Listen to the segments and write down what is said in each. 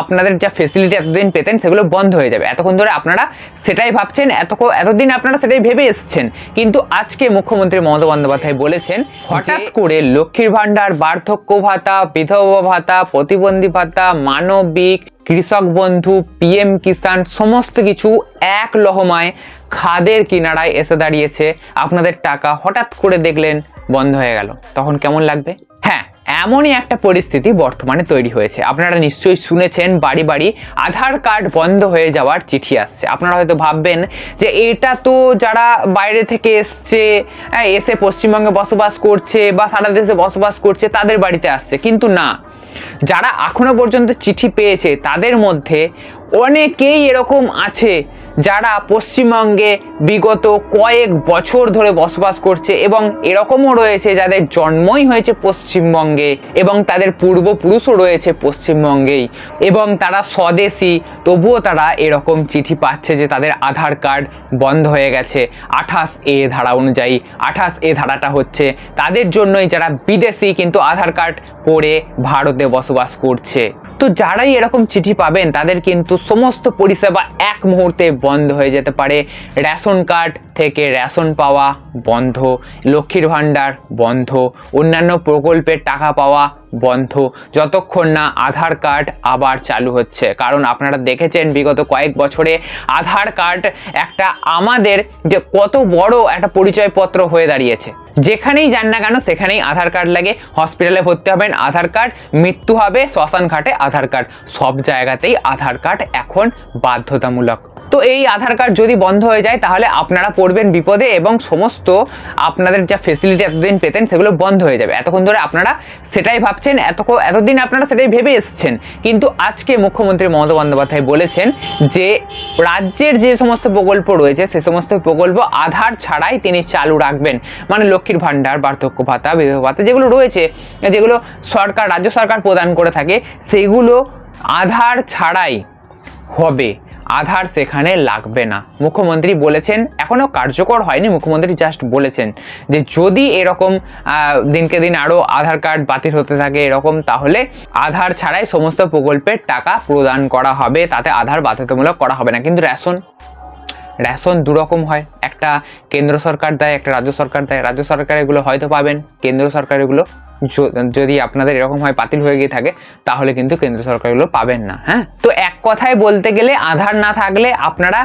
আপনাদের যা ফেসিলিটি এতদিন পেতেন সেগুলো বন্ধ হয়ে যাবে। এতক্ষণ ধরে আপনারা সেটাই ভাবছেন এত এতদিন আপনারা সেটাই ভেবে এসছেন। কিন্তু আজকে মুখ্যমন্ত্রী মমতা বন্দ্যোপাধ্যায় বলেছেন হঠাৎ করে লক্ষ্মীর ভাণ্ডার বার্ধক্য ভাতা বিধবা ভাতা প্রতিবন্ধী ভাতা মানবিক কৃষক বন্ধু পিএম কিষাণ সমস্ত কিছু এক লহমায় খাদের কিনারায় এসে দাঁড়িয়েছে। আপনাদের টাকা হঠাৎ করে দেখলেন বন্ধ হয়ে গেল। তখন কেমন লাগবে? এমনই একটা পরিস্থিতি বর্তমানে তৈরি হয়েছে। আপনারা নিশ্চয়ই শুনেছেন বাড়ি বাড়ি আধার কার্ড বন্ধ হয়ে যাওয়ার চিঠি আসছে। আপনারা হয়তো ভাববেন যে এটা তো যারা বাইরে থেকে এসছে হ্যাঁ, এসে পশ্চিমবঙ্গে বসবাস করছে বা সারা দেশে বসবাস করছে তাদের বাড়িতে আসছে। কিন্তু না যারা এখনও পর্যন্ত চিঠি পেয়েছে তাদের মধ্যে অনেকেই এরকম আছে যারা পশ্চিমবঙ্গে বিগত কয়েক বছর ধরে বসবাস করছে এবং এরকমও রয়েছে যাদের জন্মই হয়েছে পশ্চিমবঙ্গে এবং তাদের পূর্বপুরুষও রয়েছে পশ্চিমবঙ্গেই এবং তারা স্বদেশি, তবুও তারা এরকম চিঠি পাচ্ছে যে তাদের আধার কার্ড বন্ধ হয়ে গেছে। আঠাশ এ ধারা অনুযায়ী, আঠাশ এ ধারাটা হচ্ছে তাদের জন্যই যারা বিদেশি কিন্তু আধার কার্ড করে ভারতে বসবাস করছে। তো যারাই এরকম চিঠি পাবেন তাদের কিন্তু সমস্ত পরিষেবা এক মুহূর্তে বন্ধ হয়ে যেতে পারে। রেশন কার্ড থেকে রেশন পাওয়া বন্ধ, লক্ষ্মীর ভাণ্ডার বন্ধ, অন্যান্য প্রকল্পের টাকা পাওয়া বন্ধ। যতক্ষণ না আধার কার্ড আবার চালু হচ্ছে। কারণ আপনারা দেখেছেন বিগত কয়েক বছরে আধার কার্ড একটা আমাদের যে কত বড় একটা পরিচয়পত্র হয়ে দাঁড়িয়েছে। যেখানেই যান না কেন, সেখানেই আধার কার্ড লাগে। হসপিটালে ভর্তি হবেন, আধার কার্ড। মৃত্যু হবে, শ্মশান ঘাটে আধার কার্ড। সব জায়গাতেই আধার কার্ড এখন বাধ্যতামূলক। তো এই আধার কার্ড যদি বন্ধ হয়ে যায়, তাহলে আপনারা পড়বেন বিপদে এবং সমস্ত আপনাদের যা ফেসিলিটি এতদিন পেতেন, সেগুলো বন্ধ হয়ে যাবে। এতক্ষণ ধরে আপনারা সেটাই ভাবছেন, এত এতদিন আপনারা সেটাই ভেবে এসছেন। কিন্তু আজকে মুখ্যমন্ত্রী মমতা বন্দ্যোপাধ্যায় বলেছেন যে, রাজ্যের যে সমস্ত প্রকল্প রয়েছে, সে সমস্ত প্রকল্প আধার ছাড়াই তিনি চালু রাখবেন। মানে লক্ষ্মীর ভাণ্ডার, বার্ধক্য ভাতা, বিধবা ভাতা যেগুলো রয়েছে, যেগুলো সরকার, রাজ্য সরকার প্রদান করে থাকে, সেগুলো আধার ছাড়াই হবে। আধার সেখানে লাগবে না। মুখ্যমন্ত্রী বলেছেন এখনও কার্যকর হয়নি। মুখ্যমন্ত্রী জাস্ট বলেছেন যে, যদি এরকম দিনকে দিন আরও আধার কার্ড বাতিল হতে থাকে এরকম, তাহলে আধার ছাড়াই সমস্ত প্রকল্পের টাকা প্রদান করা হবে। তাতে আধার বাধ্যতামূলক করা হবে না। কিন্তু রেশন রেশন দুরকম হয়। একটা কেন্দ্র সরকার দেয়, একটা রাজ্য সরকার দেয়। রাজ্য সরকার এগুলো হয়তো পাবেন, কেন্দ্র সরকার এগুলো যদি আপনাদের এরকম হয়, বাতিল হয়ে গিয়ে থাকে, তাহলে কিন্তু কেন্দ্র সরকার এগুলো পাবেন না হ্যাঁ? তো এক কথায় বলতে গেলে, আধার না থাকলে আপনারা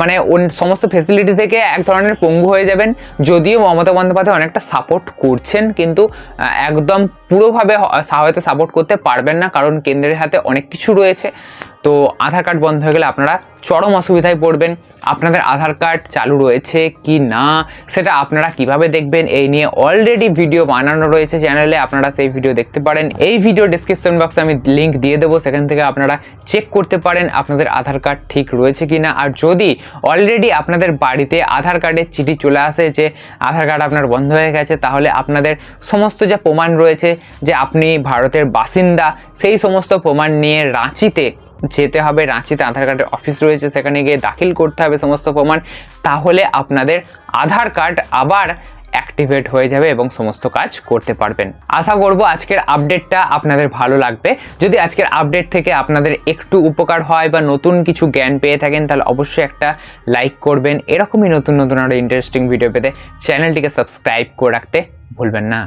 মানে সমস্ত ফেসিলিটি থেকে এক ধরনের পঙ্গু হয়ে যাবেন। যদিও মমতা বন্দ্যোপাধ্যায় অনেকটা সাপোর্ট করছেন, কিন্তু একদম পুরোভাবে হয়তো সাপোর্ট করতে পারবেন না, কারণ কেন্দ্রের হাতে অনেক কিছু রয়েছে। তো আধার কার্ড বন্ধ হয়ে গেলে আপনারা চরম অসুবিধায় পড়বেন। আপনাদের আধার কার্ড চালু রয়েছে কি না, সেটা আপনারা কীভাবে দেখবেন, এই নিয়ে অলরেডি ভিডিও বানানো রয়েছে চ্যানেলে আপনারা সেই ভিডিও দেখতে পারেন। এই ভিডিও ডিসক্রিপশন বক্সে আমি লিঙ্ক দিয়ে দেবো। সেখান থেকে আপনারা চেক করতে পারেন আপনাদের আধার কার্ড ঠিক রয়েছে কি না আর যদি অলরেডি আপনাদের বাড়িতে আধার কার্ডের চিঠি চলে আসে যে আধার কার্ড আপনার বন্ধ হয়ে গেছে, তাহলে আপনাদের সমস্ত যা প্রমাণ রয়েছে যে আপনি ভারতের বাসিন্দা, সেই সমস্ত প্রমাণ নিয়ে রাঁচিতে যেতে হবে। রাঁচিতে আধার কার্ডের অফিস রয়েছে, সেখানে গিয়ে দাখিল করতে হবে সমস্ত প্রমাণ, তাহলে আপনাদের আধার কার্ড আবার অ্যাক্টিভেট হয়ে যাবে এবং সমস্ত কাজ করতে পারবেন। আশা করব আজকের আপডেটটা আপনাদের ভালো লাগবে। যদি আজকের আপডেট থেকে আপনাদের একটু উপকার হয় বা নতুন কিছু জ্ঞান পেয়ে থাকেন, তাহলে অবশ্যই একটা লাইক করবেন। এরকমই নতুন নতুন আরও ইন্টারেস্টিং ভিডিও পেতে চ্যানেলটিকে সাবস্ক্রাইব করে রাখতে ভুলবেন না।